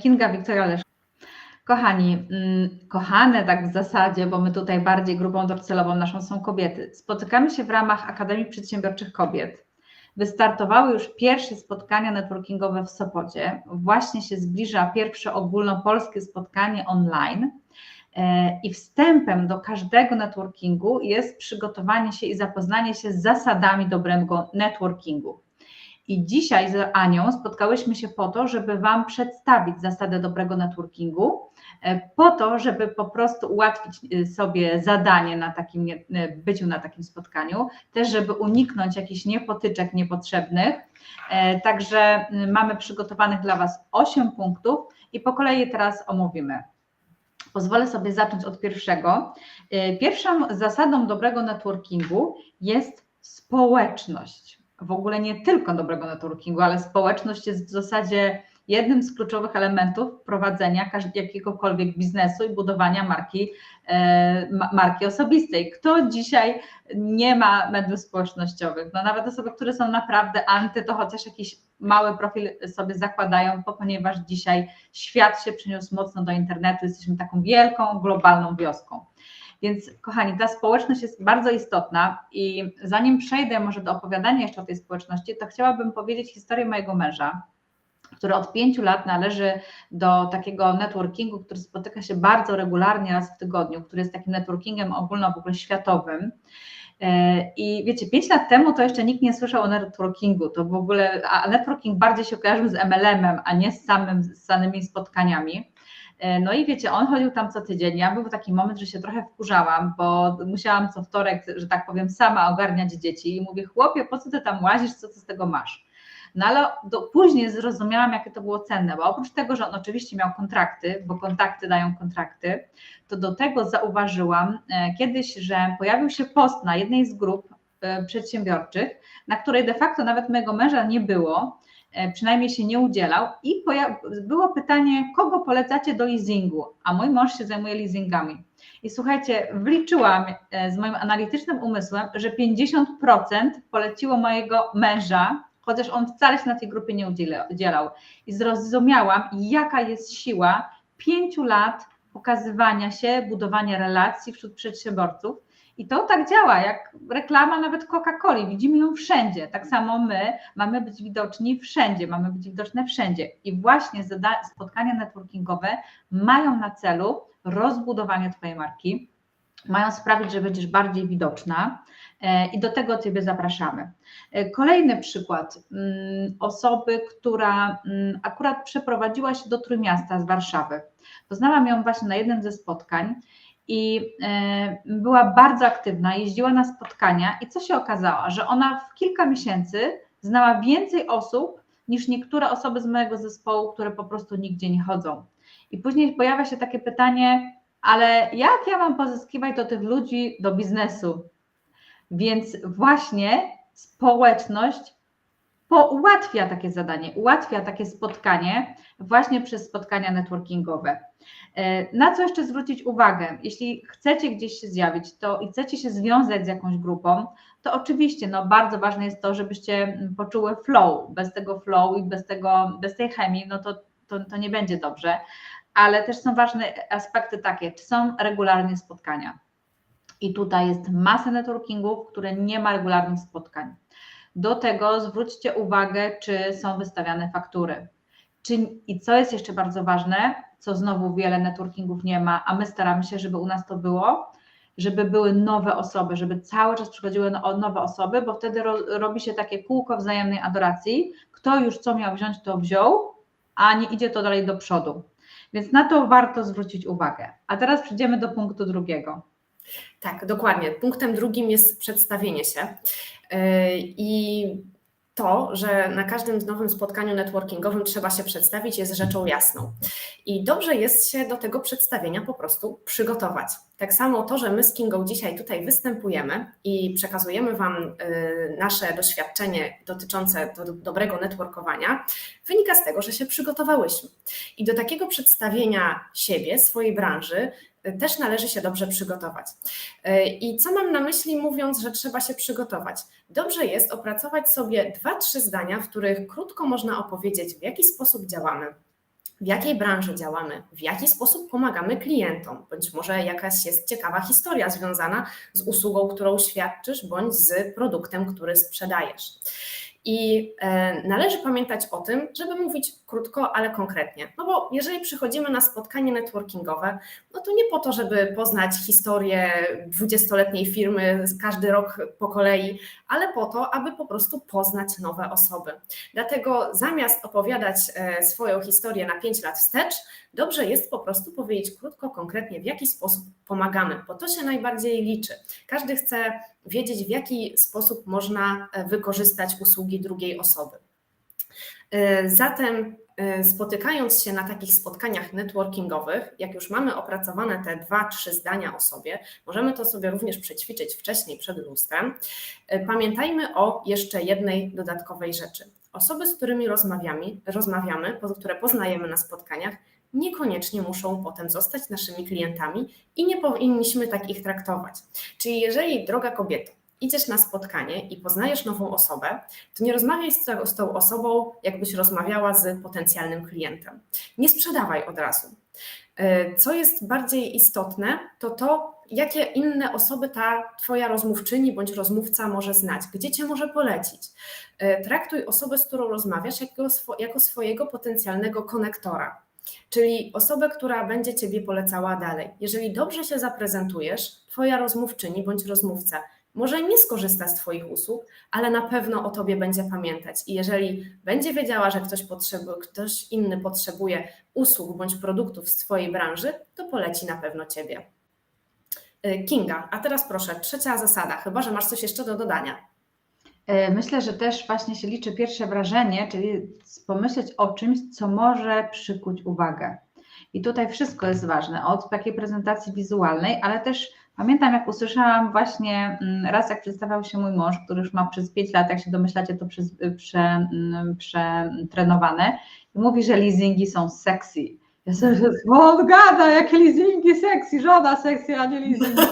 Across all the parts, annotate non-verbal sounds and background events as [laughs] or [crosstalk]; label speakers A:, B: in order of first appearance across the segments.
A: Kinga Wiktoria Leszko. Kochani, mm, kochane tak w zasadzie, bo my tutaj bardziej grupą docelową naszą są kobiety. Spotykamy się w ramach Akademii Przedsiębiorczych Kobiet. Wystartowały już pierwsze spotkania networkingowe w Sopocie. Właśnie się zbliża pierwsze ogólnopolskie spotkanie online. E, I wstępem do każdego networkingu jest przygotowanie się i zapoznanie się z zasadami dobrego networkingu. I dzisiaj z Anią spotkałyśmy się po to, żeby Wam przedstawić zasady dobrego networkingu, e, po to, żeby po prostu ułatwić e, sobie zadanie na takim e, byciu na takim spotkaniu, też żeby uniknąć jakichś niepotyczek niepotrzebnych. Także mamy przygotowanych dla Was 8 punktów i po kolei teraz omówimy. Pozwolę sobie zacząć od pierwszego. Pierwszą zasadą dobrego networkingu jest społeczność. W ogóle nie tylko dobrego networkingu, ale społeczność jest w zasadzie jednym z kluczowych elementów prowadzenia jakiegokolwiek biznesu i budowania marki, e, ma- marki osobistej. Kto dzisiaj nie ma mediów społecznościowych? No nawet osoby, które są naprawdę anty, to chociaż jakiś mały profil sobie zakładają, ponieważ dzisiaj świat się przeniósł mocno do internetu, jesteśmy taką wielką, globalną wioską. Więc kochani, ta społeczność jest bardzo istotna i zanim przejdę może do opowiadania jeszcze o tej społeczności, to chciałabym powiedzieć historię mojego męża, który od pięciu lat należy do takiego networkingu, który spotyka się bardzo regularnie raz w tygodniu, który jest takim networkingiem ogólno w ogóle światowym. E, I wiecie, pięć lat temu to jeszcze nikt nie słyszał o networkingu, to w ogóle, a networking bardziej się kojarzył z MLM-em, a nie z, samym, z samymi spotkaniami. E, No i wiecie, on chodził tam co tydzień. Ja był taki moment, że się trochę wkurzałam, bo musiałam co wtorek, że tak powiem, sama ogarniać dzieci i mówię, chłopie, po co ty tam łazisz, co ty z tego masz? No ale do, później zrozumiałam, jakie to było cenne, bo oprócz tego, że on oczywiście miał kontrakty, bo kontakty dają kontrakty, to do tego zauważyłam e, kiedyś, że pojawił się post na jednej z grup e, przedsiębiorczych, na której de facto nawet mojego męża nie było, przynajmniej się nie udzielał i było pytanie, kogo polecacie do leasingu, a mój mąż się zajmuje leasingami. I słuchajcie, wliczyłam e, z moim analitycznym umysłem, że 50% poleciło mojego męża, chociaż on wcale się na tej grupie nie udziela- udzielał. I zrozumiałam, jaka jest siła pięciu lat pokazywania się, budowania relacji wśród przedsiębiorców. I to tak działa, jak reklama nawet Coca-Coli, widzimy ją wszędzie. Tak samo my mamy być widoczni wszędzie, mamy być widoczne wszędzie. I właśnie spotkania networkingowe mają na celu rozbudowanie Twojej marki, mają sprawić, że będziesz bardziej widoczna e, i do tego Ciebie zapraszamy. E, Kolejny przykład mm, osoby, która mm, akurat przeprowadziła się do Trójmiasta z Warszawy. Poznałam ją właśnie na jednym ze spotkań i e, była bardzo aktywna, jeździła na spotkania i co się okazało, że ona w kilka miesięcy znała więcej osób niż niektóre osoby z mojego zespołu, które po prostu nigdzie nie chodzą. I później pojawia się takie pytanie, ale jak ja mam pozyskiwać do tych ludzi do biznesu? Więc właśnie społeczność po- ułatwia takie zadanie, ułatwia takie spotkanie właśnie przez spotkania networkingowe. E, Na co jeszcze zwrócić uwagę? Jeśli chcecie gdzieś się zjawić to i chcecie się związać z jakąś grupą, to oczywiście no, bardzo ważne jest to, żebyście poczuły flow. Bez tego flow i bez, tego, bez tej chemii, no to, to, to nie będzie dobrze. Ale też są ważne aspekty takie, czy są regularnie spotkania. I tutaj jest masa networkingów, które nie ma regularnych spotkań. Do tego zwróćcie uwagę, czy są wystawiane faktury. Czy, I co jest jeszcze bardzo ważne, co znowu wiele networkingów nie ma, a my staramy się, żeby u nas to było, żeby były nowe osoby, żeby cały czas przychodziły no- nowe osoby, bo wtedy ro, robi się takie kółko wzajemnej adoracji. Kto już co miał wziąć, to wziął, a nie idzie to dalej do przodu. Więc na to warto zwrócić uwagę. A teraz przejdziemy do punktu drugiego.
B: Tak, dokładnie. Punktem drugim jest przedstawienie się. Yy, I to, że na każdym nowym spotkaniu networkingowym trzeba się przedstawić, jest rzeczą jasną. I dobrze jest się do tego przedstawienia po prostu przygotować. Tak samo to, że my z Kingą dzisiaj tutaj występujemy i przekazujemy Wam yy, nasze doświadczenie dotyczące do, dobrego networkowania, wynika z tego, że się przygotowałyśmy. I do takiego przedstawienia siebie, swojej branży, też należy się dobrze przygotować. Y, I co mam na myśli, mówiąc, że trzeba się przygotować? Dobrze jest opracować sobie dwa, trzy zdania, w których krótko można opowiedzieć, w jaki sposób działamy, w jakiej branży działamy, w jaki sposób pomagamy klientom, bądź może jakaś jest ciekawa historia związana z usługą, którą świadczysz, bądź z produktem, który sprzedajesz. I e, należy pamiętać o tym, żeby mówić krótko, ale konkretnie. No bo jeżeli przychodzimy na spotkanie networkingowe, no to nie po to, żeby poznać historię 20-letniej firmy każdy rok po kolei, ale po to, aby po prostu poznać nowe osoby. Dlatego zamiast opowiadać e, swoją historię na 5 lat wstecz, dobrze jest po prostu powiedzieć krótko, konkretnie, w jaki sposób pomagamy, bo to się najbardziej liczy. Każdy chce wiedzieć, w jaki sposób można e, wykorzystać usługi drugiej osoby. E, zatem e, spotykając się na takich spotkaniach networkingowych, jak już mamy opracowane te dwa, trzy zdania o sobie, możemy to sobie również przećwiczyć wcześniej przed lustrem. Pamiętajmy o jeszcze jednej dodatkowej rzeczy. Osoby, z którymi rozmawiamy, rozmawiamy, które poznajemy na spotkaniach, niekoniecznie muszą potem zostać naszymi klientami i nie powinniśmy tak ich traktować. Czyli jeżeli, droga kobieto, idziesz na spotkanie i poznajesz nową osobę, to nie rozmawiaj z, z tą osobą, jakbyś rozmawiała z potencjalnym klientem. Nie sprzedawaj od razu. E, co jest bardziej istotne, to to, jakie inne osoby ta Twoja rozmówczyni bądź rozmówca może znać, gdzie Cię może polecić. E, traktuj osobę, z którą rozmawiasz, jako, jako swojego potencjalnego konektora czyli osobę, która będzie Ciebie polecała dalej. Jeżeli dobrze się zaprezentujesz, Twoja rozmówczyni bądź rozmówca może nie skorzysta z Twoich usług, ale na pewno o Tobie będzie pamiętać. I jeżeli będzie wiedziała, że ktoś, potrzebuje, ktoś inny potrzebuje usług bądź produktów z Twojej branży, to poleci na pewno Ciebie. Y, Kinga, a teraz proszę, trzecia zasada, chyba że masz coś jeszcze do dodania.
A: E, myślę, że też właśnie się liczy pierwsze wrażenie, czyli pomyśleć o czymś, co może przykuć uwagę. I tutaj wszystko jest ważne, od takiej prezentacji wizualnej, ale też pamiętam, jak usłyszałam właśnie mm, raz, jak przedstawiał się mój mąż, który już ma przez 5 lat, jak się domyślacie, to przez, prze, mm, przetrenowane, i mówi, że leasingi są sexy. Ja sobie, [laughs] on gada, jakie leasingi sexy, żona sexy, a nie leasingi.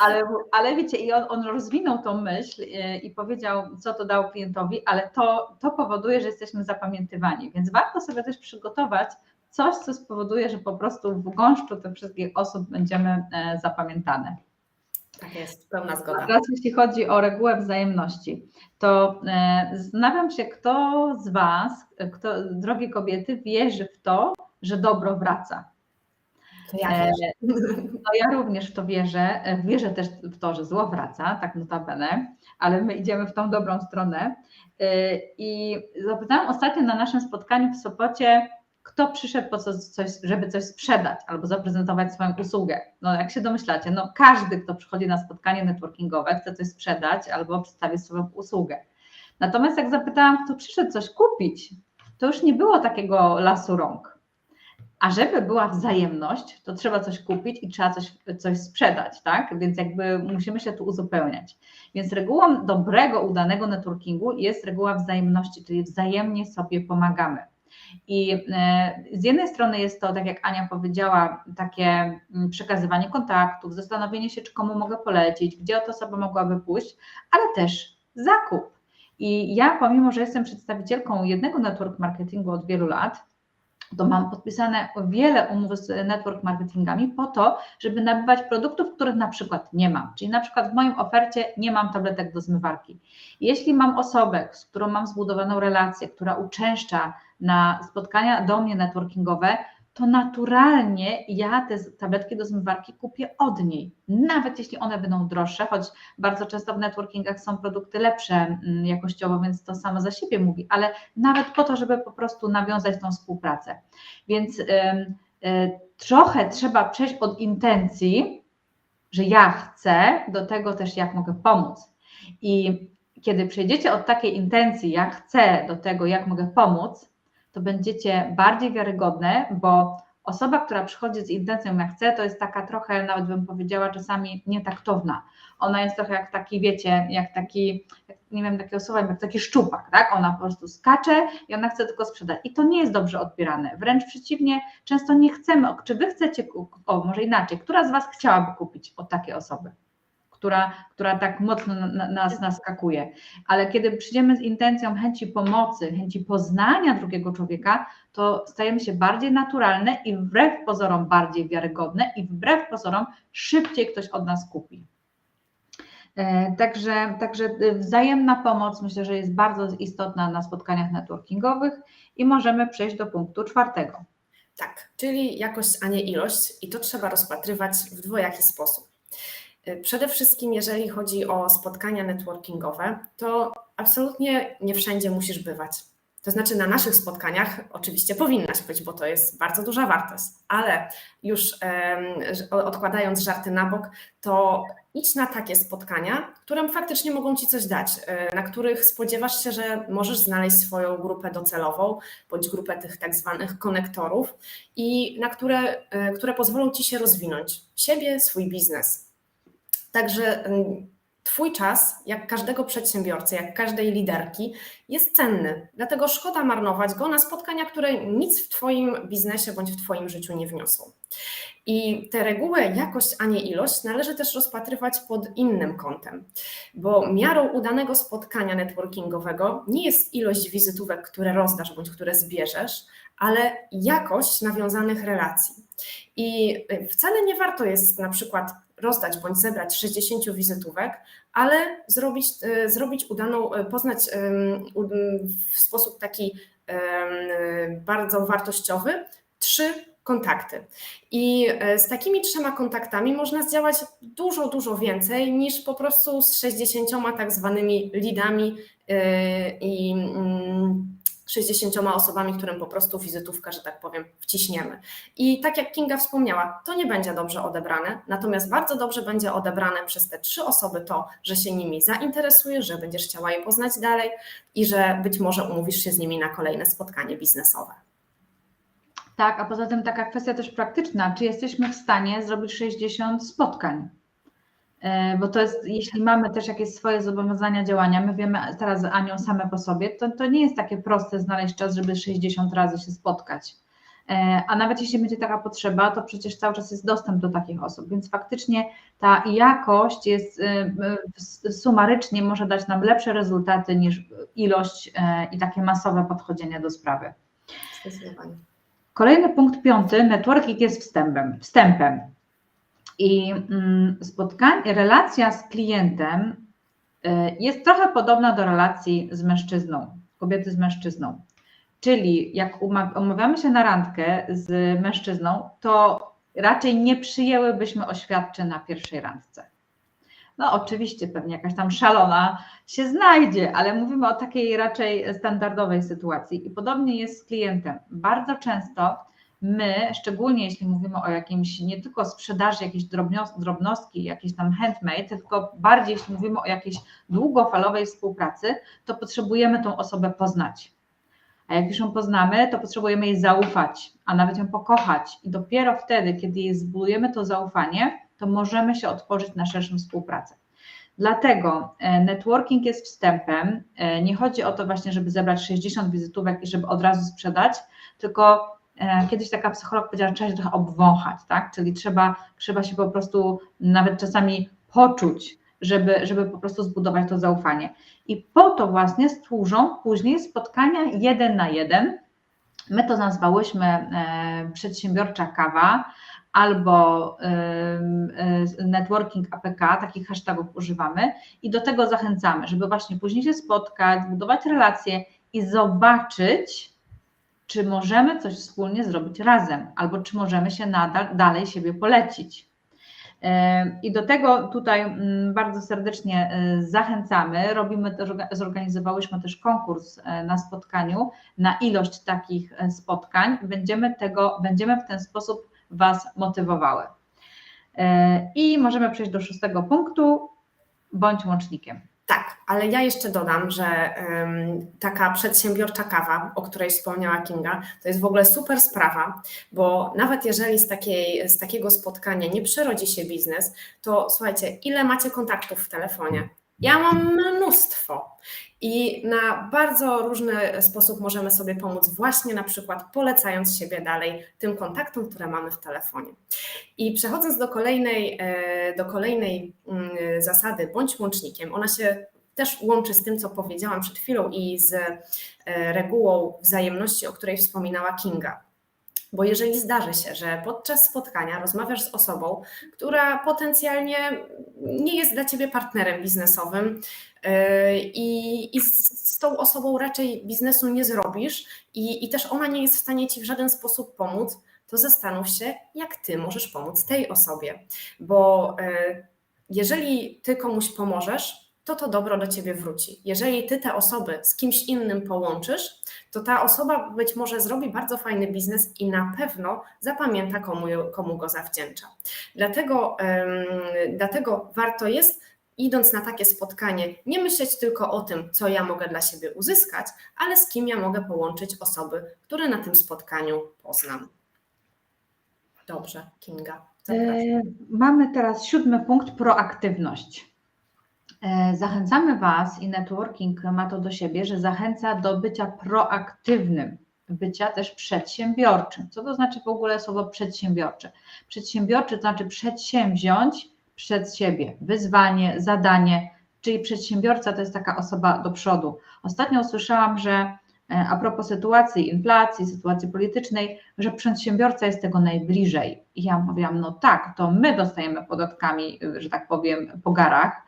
A: Ale, ale wiecie, i on, on rozwinął tą myśl e, i powiedział, co to dał klientowi, ale to, to powoduje, że jesteśmy zapamiętywani, więc warto sobie też przygotować coś, co spowoduje, że po prostu w gąszczu tych wszystkich osób będziemy e, zapamiętane.
B: Tak jest, pełna zgoda.
A: Teraz jeśli chodzi o regułę wzajemności, to e, zastanawiam się, kto z Was, kto, drogie kobiety, wierzy w to, że dobro wraca.
B: To ja,
A: no ja również w to wierzę. E, wierzę też w to, że zło wraca, tak notabene, ale my idziemy w tą dobrą stronę. E, I zapytałam ostatnio na naszym spotkaniu w Sopocie, kto przyszedł po coś, żeby coś sprzedać albo zaprezentować swoją usługę. No jak się domyślacie, no każdy, kto przychodzi na spotkanie networkingowe, chce coś sprzedać albo przedstawić swoją usługę. Natomiast jak zapytałam, kto przyszedł coś kupić, to już nie było takiego lasu rąk a żeby była wzajemność, to trzeba coś kupić i trzeba coś, coś sprzedać, tak? Więc jakby musimy się tu uzupełniać. Więc regułą dobrego, udanego networkingu jest reguła wzajemności, czyli wzajemnie sobie pomagamy. I e, z jednej strony jest to, tak jak Ania powiedziała, takie mm, przekazywanie kontaktów, zastanowienie się, czy komu mogę polecić, gdzie ta osoba mogłaby pójść, ale też zakup. I ja, pomimo że jestem przedstawicielką jednego network marketingu od wielu lat, to mam podpisane wiele umów z network marketingami po to, żeby nabywać produktów, których na przykład nie mam. Czyli na przykład w moim ofercie nie mam tabletek do zmywarki. Jeśli mam osobę, z którą mam zbudowaną relację, która uczęszcza na spotkania do mnie networkingowe, to naturalnie ja te tabletki do zmywarki kupię od niej, nawet jeśli one będą droższe, choć bardzo często w networkingach są produkty lepsze mm, jakościowo, więc to samo za siebie mówi, ale nawet po to, żeby po prostu nawiązać tą współpracę. Więc y, trochę trzeba przejść od intencji, że ja chcę, do tego też jak mogę pomóc. I kiedy przejdziecie od takiej intencji, ja chcę, do tego jak mogę pomóc, to będziecie bardziej wiarygodne, bo osoba, która przychodzi z intencją, jak chce, to jest taka trochę, nawet bym powiedziała, czasami nietaktowna. Ona jest trochę jak taki, wiecie, jak taki, nie wiem, takie osoba, jak taki szczupak, tak? Ona po prostu skacze i ona chce tylko sprzedać. I to nie jest dobrze odbierane. Wręcz przeciwnie, często nie chcemy. Czy wy chcecie, o może inaczej, która z Was chciałaby kupić od takiej osoby? Która, która tak mocno na, na, nas naskakuje. Ale kiedy przyjdziemy z intencją chęci pomocy, chęci poznania drugiego człowieka, to stajemy się bardziej naturalne i wbrew pozorom bardziej wiarygodne i wbrew pozorom szybciej ktoś od nas kupi. E, Także, także wzajemna pomoc myślę, że jest bardzo istotna na spotkaniach networkingowych i możemy przejść do punktu czwartego.
B: Tak, czyli jakość, a nie ilość, i to trzeba rozpatrywać w dwojaki sposób. Y, Przede wszystkim, jeżeli chodzi o spotkania networkingowe, to absolutnie nie wszędzie musisz bywać. To znaczy, na naszych spotkaniach oczywiście powinnaś być, bo to jest bardzo duża wartość, ale już odkładając żarty na bok, to idź na takie spotkania, które faktycznie mogą ci coś dać, y, na których spodziewasz się, że możesz znaleźć swoją grupę docelową, bądź grupę tych tak zwanych konektorów, i na które, y, które pozwolą ci się rozwinąć siebie, swój biznes. Także Twój czas, jak każdego przedsiębiorcy, jak każdej liderki, jest cenny. Dlatego szkoda marnować go na spotkania, które nic w Twoim biznesie bądź w Twoim życiu nie wniosą. I tę regułę jakość, a nie ilość należy też rozpatrywać pod innym kątem, bo miarą udanego spotkania networkingowego nie jest ilość wizytówek, które rozdasz bądź które zbierzesz, ale jakość nawiązanych relacji. I wcale nie warto jest na przykład rozdać bądź zebrać 60 wizytówek, ale zrobić, y, zrobić udaną, y, poznać w sposób taki bardzo wartościowy trzy kontakty. I y, z takimi trzema kontaktami można zdziałać dużo, dużo więcej niż po prostu z 60 tak zwanymi lidami i mm, 60 osobami, którym po prostu wizytówkę, że tak powiem, wciśniemy. I tak jak Kinga wspomniała, to nie będzie dobrze odebrane, natomiast bardzo dobrze będzie odebrane przez te trzy osoby to, że się nimi zainteresujesz, że będziesz chciała je poznać dalej i że być może umówisz się z nimi na kolejne spotkanie biznesowe.
A: Tak, a poza tym taka kwestia też praktyczna, czy jesteśmy w stanie zrobić 60 spotkań? E, Bo to jest, jeśli mamy też jakieś swoje zobowiązania działania, my wiemy teraz z Anią same po sobie, to, to nie jest takie proste znaleźć czas, żeby 60 razy się spotkać. E, A nawet jeśli będzie taka potrzeba, to przecież cały czas jest dostęp do takich osób, więc faktycznie ta jakość jest e, sumarycznie może dać nam lepsze rezultaty niż ilość i takie masowe podchodzenie do sprawy.
B: Zdecydowanie.
A: Kolejny punkt piąty, networking jest wstępem. wstępem. I mm, spotkanie, relacja z klientem y, jest trochę podobna do relacji z mężczyzną, kobiety z mężczyzną. Czyli jak uma- umawiamy się na randkę z mężczyzną, to raczej nie przyjęłybyśmy oświadczeń na pierwszej randce. No oczywiście pewnie jakaś tam szalona się znajdzie, ale mówimy o takiej raczej standardowej sytuacji. I podobnie jest z klientem. Bardzo często my, szczególnie jeśli mówimy o jakimś nie tylko sprzedaży jakiejś drobnostki, jakiejś tam handmade, tylko bardziej jeśli mówimy o jakiejś długofalowej współpracy, to potrzebujemy tą osobę poznać. A jak już ją poznamy, to potrzebujemy jej zaufać, a nawet ją pokochać. I dopiero wtedy, kiedy jej zbudujemy to zaufanie, to możemy się otworzyć na szerszą współpracę. Dlatego e, networking jest wstępem. E, Nie chodzi o to właśnie, żeby zebrać 60 wizytówek i żeby od razu sprzedać, tylko kiedyś taka psycholog powiedziała, że trzeba się trochę obwąchać, tak? Czyli trzeba, trzeba się po prostu nawet czasami poczuć, żeby, żeby po prostu zbudować to zaufanie. I po to właśnie służą później spotkania jeden na jeden. My to nazwałyśmy e, przedsiębiorcza kawa albo ym, y, networking APK, takich hashtagów używamy i do tego zachęcamy, żeby właśnie później się spotkać, budować relacje i zobaczyć, czy możemy coś wspólnie zrobić razem, albo czy możemy się nadal dalej siebie polecić. Ym, I do tego tutaj mm, bardzo serdecznie y, zachęcamy. Robimy zorganizowałyśmy też konkurs y, na spotkaniu na ilość takich spotkań. Będziemy tego, będziemy w ten sposób Was motywowały. E, I możemy przejść do szóstego punktu. Bądź łącznikiem.
B: Tak, ale ja jeszcze dodam, że ym, taka przedsiębiorcza kawa, o której wspomniała Kinga, to jest w ogóle super sprawa, bo nawet jeżeli z, takiej, z takiego spotkania nie przerodzi się biznes, to słuchajcie, ile macie kontaktów w telefonie? Ja mam mnóstwo. I na bardzo różny sposób możemy sobie pomóc, właśnie na przykład polecając siebie dalej tym kontaktom, które mamy w telefonie. I przechodząc do kolejnej, e, do kolejnej mm, zasady, bądź łącznikiem, ona się też łączy z tym, co powiedziałam przed chwilą i z e, regułą wzajemności, o której wspominała Kinga. Bo jeżeli zdarzy się, że podczas spotkania rozmawiasz z osobą, która potencjalnie nie jest dla ciebie partnerem biznesowym yy, i, i z, tą osobą raczej biznesu nie zrobisz, i, i też ona nie jest w stanie ci w żaden sposób pomóc, to zastanów się, jak ty możesz pomóc tej osobie. Bo yy, jeżeli ty komuś pomożesz, to to dobro do ciebie wróci. Jeżeli ty te osoby z kimś innym połączysz, to ta osoba być może zrobi bardzo fajny biznes i na pewno zapamięta, komu, komu go zawdzięcza. Dlatego, um, dlatego warto jest, idąc na takie spotkanie, nie myśleć tylko o tym, co ja mogę dla siebie uzyskać, ale z kim ja mogę połączyć osoby, które na tym spotkaniu poznam. Dobrze, Kinga.
A: E, Mamy teraz siódmy punkt proaktywność. E, Zachęcamy Was i networking ma to do siebie, że zachęca do bycia proaktywnym, bycia też przedsiębiorczym. Co to znaczy w ogóle słowo przedsiębiorczy? Przedsiębiorczy to znaczy przedsięwziąć przed siebie wyzwanie, zadanie, czyli przedsiębiorca to jest taka osoba do przodu. Ostatnio usłyszałam, że a propos sytuacji inflacji, sytuacji politycznej, że przedsiębiorca jest tego najbliżej. I ja mówiłam, no tak, to my dostajemy podatkami, że tak powiem, po garach,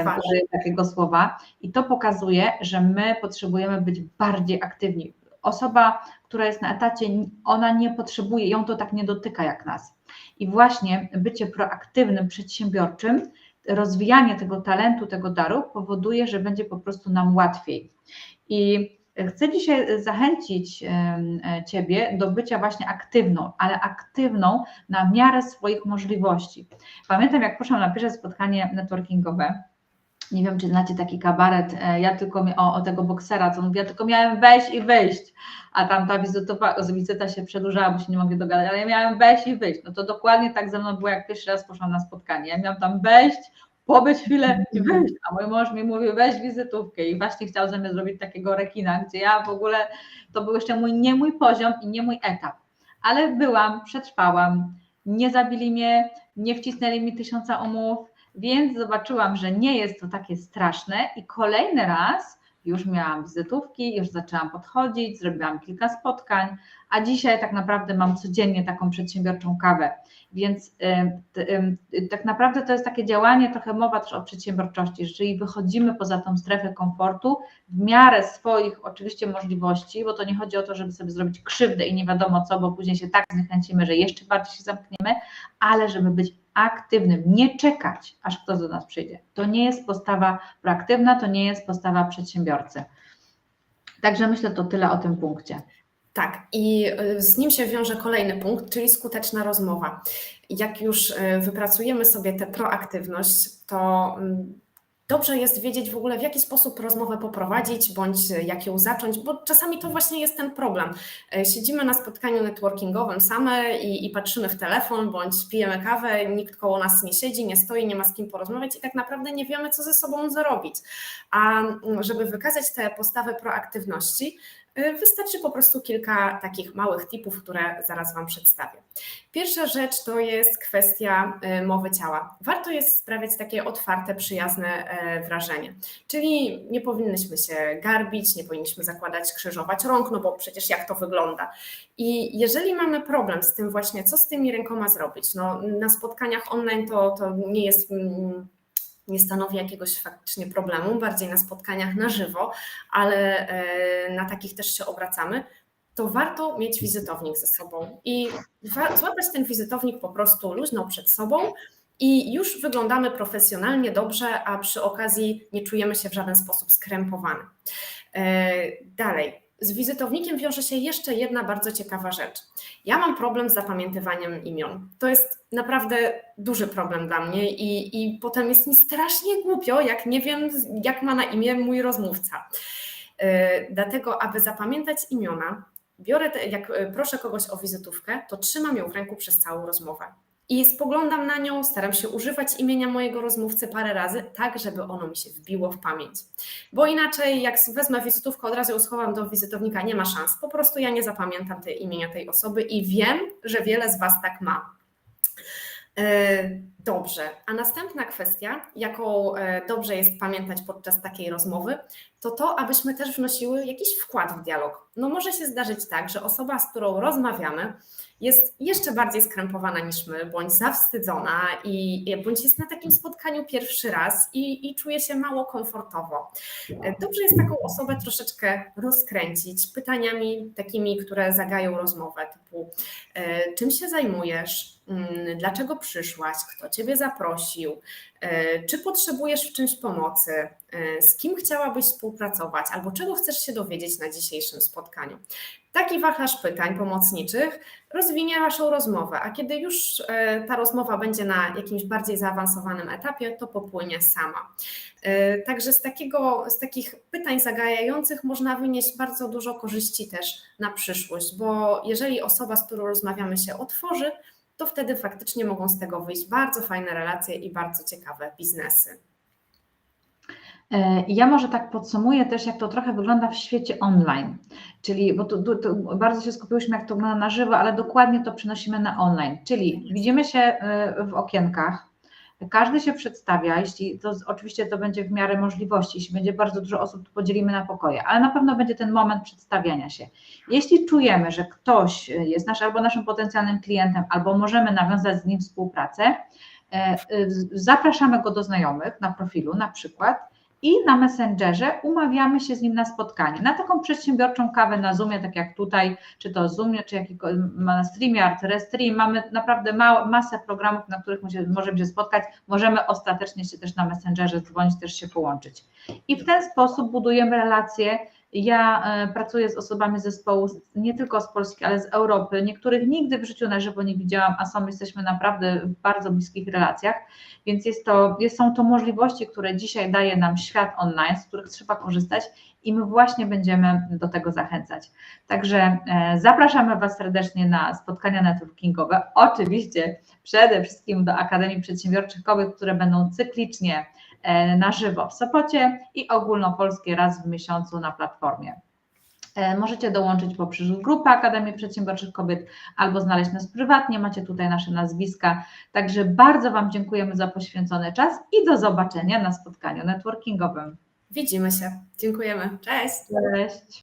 B: twarz.
A: użyję takiego słowa. I to pokazuje, że my potrzebujemy być bardziej aktywni. Osoba, która jest na etacie, ona nie potrzebuje, ją to tak nie dotyka jak nas. I właśnie bycie proaktywnym, przedsiębiorczym, rozwijanie tego talentu, tego daru powoduje, że będzie po prostu nam łatwiej. I Chcę dzisiaj zachęcić Ciebie do bycia właśnie aktywną, ale aktywną na miarę swoich możliwości. Pamiętam, jak poszłam na pierwsze spotkanie networkingowe. Nie wiem, czy znacie taki kabaret, e, ja tylko o, o tego boksera, co mówi, ja tylko miałem wejść i wyjść, a tam ta wizytowa, wizyta się przedłużała, bo się nie mogę dogadać, ale ja miałem wejść i wyjść. No to dokładnie tak ze mną było, jak pierwszy raz poszłam na spotkanie. Ja miałam tam wejść, pobyć chwilę i wyjść. A mój mąż mi mówił, weź wizytówkę i właśnie chciał ze mnie zrobić takiego rekina, gdzie ja w ogóle, to był jeszcze mój, nie mój poziom i nie mój etap. Ale byłam, przetrwałam, nie zabili mnie, nie wcisnęli mi tysiąca umów, więc zobaczyłam, że nie jest to takie straszne i kolejny raz już miałam wizytówki, już zaczęłam podchodzić, zrobiłam kilka spotkań, a dzisiaj tak naprawdę mam codziennie taką przedsiębiorczą kawę. Więc tak naprawdę to jest takie działanie, trochę mowa też o przedsiębiorczości, jeżeli wychodzimy poza tą strefę komfortu w miarę swoich oczywiście możliwości, bo to nie chodzi o to, żeby sobie zrobić krzywdę i nie wiadomo co, bo później się tak zniechęcimy, że jeszcze bardziej się zamkniemy, ale żeby być aktywnym, nie czekać, aż ktoś do nas przyjdzie. To nie jest postawa proaktywna, to nie jest postawa przedsiębiorcy. Także myślę, to tyle o tym punkcie.
B: Tak, i y, z nim się wiąże kolejny punkt, czyli skuteczna rozmowa. Jak już y, wypracujemy sobie tę proaktywność, to mm, dobrze jest wiedzieć w ogóle, w jaki sposób rozmowę poprowadzić, bądź jak ją zacząć, bo czasami to właśnie jest ten problem. Y, siedzimy na spotkaniu networkingowym same i, i, patrzymy w telefon, bądź pijemy kawę, nikt koło nas nie siedzi, nie stoi, nie ma z kim porozmawiać i tak naprawdę nie wiemy, co ze sobą zrobić. A mm, żeby wykazać tę postawę proaktywności, wystarczy po prostu kilka takich małych tipów, które zaraz Wam przedstawię. Pierwsza rzecz to jest kwestia y, mowy ciała. Warto jest sprawiać takie otwarte, przyjazne e, wrażenie. Czyli nie powinnyśmy się garbić, nie powinniśmy zakładać, krzyżować rąk, no bo przecież jak to wygląda. I jeżeli mamy problem z tym właśnie, co z tymi rękoma zrobić, no na spotkaniach online to, to nie jest mm, nie stanowi jakiegoś faktycznie problemu, bardziej na spotkaniach na żywo, ale e, na takich też się obracamy, to warto mieć wizytownik ze sobą i złapać ten wizytownik po prostu luźno przed sobą i już wyglądamy profesjonalnie dobrze, a przy okazji nie czujemy się w żaden sposób skrępowany. E, dalej, z wizytownikiem wiąże się jeszcze jedna bardzo ciekawa rzecz. Ja mam problem z zapamiętywaniem imion. To jest naprawdę duży problem dla mnie i, i potem jest mi strasznie głupio, jak nie wiem, jak ma na imię mój rozmówca. Yy, dlatego, aby zapamiętać imiona, biorę, te, jak proszę kogoś o wizytówkę, to trzymam ją w ręku przez całą rozmowę. i spoglądam na nią, staram się używać imienia mojego rozmówcy parę razy, tak żeby ono mi się wbiło w pamięć. Bo inaczej, jak wezmę wizytówkę, od razu ją schowam do wizytownika, nie ma szans. Po prostu ja nie zapamiętam tej imienia tej osoby i wiem, że wiele z Was tak ma. E, Dobrze, a następna kwestia, jaką e, dobrze jest pamiętać podczas takiej rozmowy, to to, abyśmy też wnosiły jakiś wkład w dialog. No może się zdarzyć tak, że osoba, z którą rozmawiamy, jest jeszcze bardziej skrępowana niż my, bądź zawstydzona, i, bądź jest na takim spotkaniu pierwszy raz i, i czuje się mało komfortowo. E, Dobrze jest taką osobę troszeczkę rozkręcić pytaniami takimi, które zagają rozmowę, typu e, czym się zajmujesz, Mm, dlaczego przyszłaś, kto ciebie zaprosił, e, czy potrzebujesz w czymś pomocy, e, z kim chciałabyś współpracować, albo czego chcesz się dowiedzieć na dzisiejszym spotkaniu. Taki wachlarz pytań pomocniczych rozwinie Waszą rozmowę, a kiedy już e, ta rozmowa będzie na jakimś bardziej zaawansowanym etapie, to popłynie sama. Także z, takiego, z takich pytań zagajających można wynieść bardzo dużo korzyści też na przyszłość, bo jeżeli osoba, z którą rozmawiamy, się otworzy, to wtedy faktycznie mogą z tego wyjść bardzo fajne relacje i bardzo ciekawe biznesy.
A: E, Ja może tak podsumuję też, jak to trochę wygląda w świecie online. Czyli, bo tu, tu, tu bardzo się skupiłyśmy, jak to wygląda na żywo, ale dokładnie to przenosimy na online. Czyli widzimy się e, w okienkach, każdy się przedstawia, jeśli to oczywiście to będzie w miarę możliwości, jeśli będzie bardzo dużo osób, to podzielimy na pokoje, ale na pewno będzie ten moment przedstawiania się. Jeśli czujemy, że ktoś jest nasz, albo naszym potencjalnym klientem, albo możemy nawiązać z nim współpracę, e, e, zapraszamy go do znajomych na profilu na przykład i na Messengerze umawiamy się z nim na spotkanie, na taką przedsiębiorczą kawę na Zoomie, tak jak tutaj, czy to Zoomie, czy jakikolwiek na StreamYard, Restream, mamy naprawdę ma, masę programów, na których możemy się spotkać, możemy ostatecznie się też na Messengerze dzwonić, też się połączyć. I w ten sposób budujemy relacje. Ja e, pracuję z osobami zespołu nie tylko z Polski, ale z Europy. Niektórych nigdy w życiu na żywo nie widziałam, a są jesteśmy naprawdę w bardzo bliskich relacjach, więc jest to, jest, są to możliwości, które dzisiaj daje nam świat online, z których trzeba korzystać i my właśnie będziemy do tego zachęcać. Także e, zapraszamy Was serdecznie na spotkania networkingowe. Oczywiście przede wszystkim do Akademii Przedsiębiorczych Kobiet, które będą cyklicznie na żywo w Sopocie i ogólnopolskie raz w miesiącu na platformie. E, Możecie dołączyć poprzez grupę Akademii Przedsiębiorczych Kobiet albo znaleźć nas prywatnie, macie tutaj nasze nazwiska. Także bardzo Wam dziękujemy za poświęcony czas i do zobaczenia na spotkaniu networkingowym.
B: Widzimy się. Dziękujemy. Cześć.
A: Cześć.